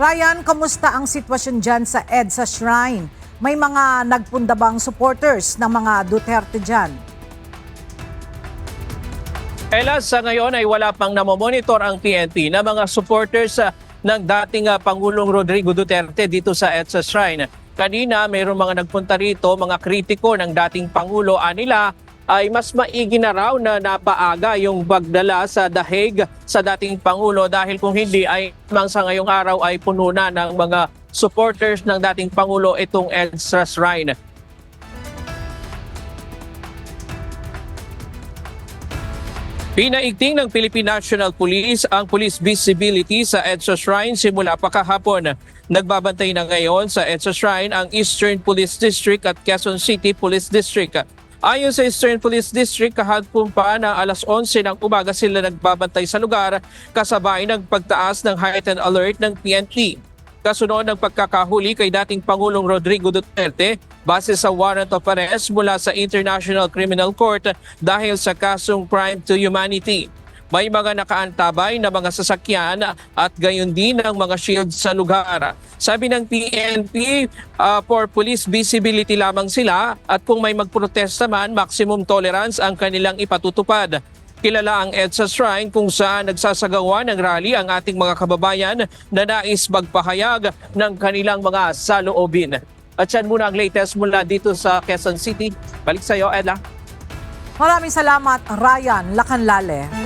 Ryan, kamusta ang sitwasyon dyan sa EDSA Shrine? May mga nagpunda bang supporters ng mga Duterte dyan? Ella, sa ngayon ay wala pang namomonitor ang PNP na mga supporters ah, ng dating ah, Pangulong Rodrigo Duterte dito sa EDSA Shrine. Kanina, mayroong mga nagpunta rito, mga kritiko ng dating Pangulo. Anila ay mas maigi na raw na napaaga yung pagdala sa dahig sa dating Pangulo dahil kung hindi ay mang sa ngayong araw ay puno na ng mga supporters ng dating Pangulo itong EDSA Shrine. Pinaigting ng Philippine National Police ang police visibility sa EDSA Shrine simula pa kahapon. Nagbabantay na ngayon sa EDSA Shrine ang Eastern Police District at Quezon City Police District. Ayon sa Eastern Police District, kahapon pa na alas 11 ng umaga sila nagbabantay sa lugar kasabay ng pagtaas ng heightened alert ng PNP. Kasunod ng pagkakahuli kay dating Pangulong Rodrigo Duterte base sa warrant of arrest mula sa International Criminal Court dahil sa kasong crime to humanity. May mga nakaantabay na mga sasakyan at gayon din ang mga shield sa lugar. Sabi ng PNP, ah, for police visibility lamang sila at kung may magprotesta man, maximum tolerance ang kanilang ipatutupad. Kilala ang EDSA Shrine kung saan nagsasagawa ng rally ang ating mga kababayan na nais magpahayag ng kanilang mga saloobin. At yan muna ang latest mula dito sa Quezon City. Balik sa iyo, Ella. Maraming salamat, Ryan Lacanlale.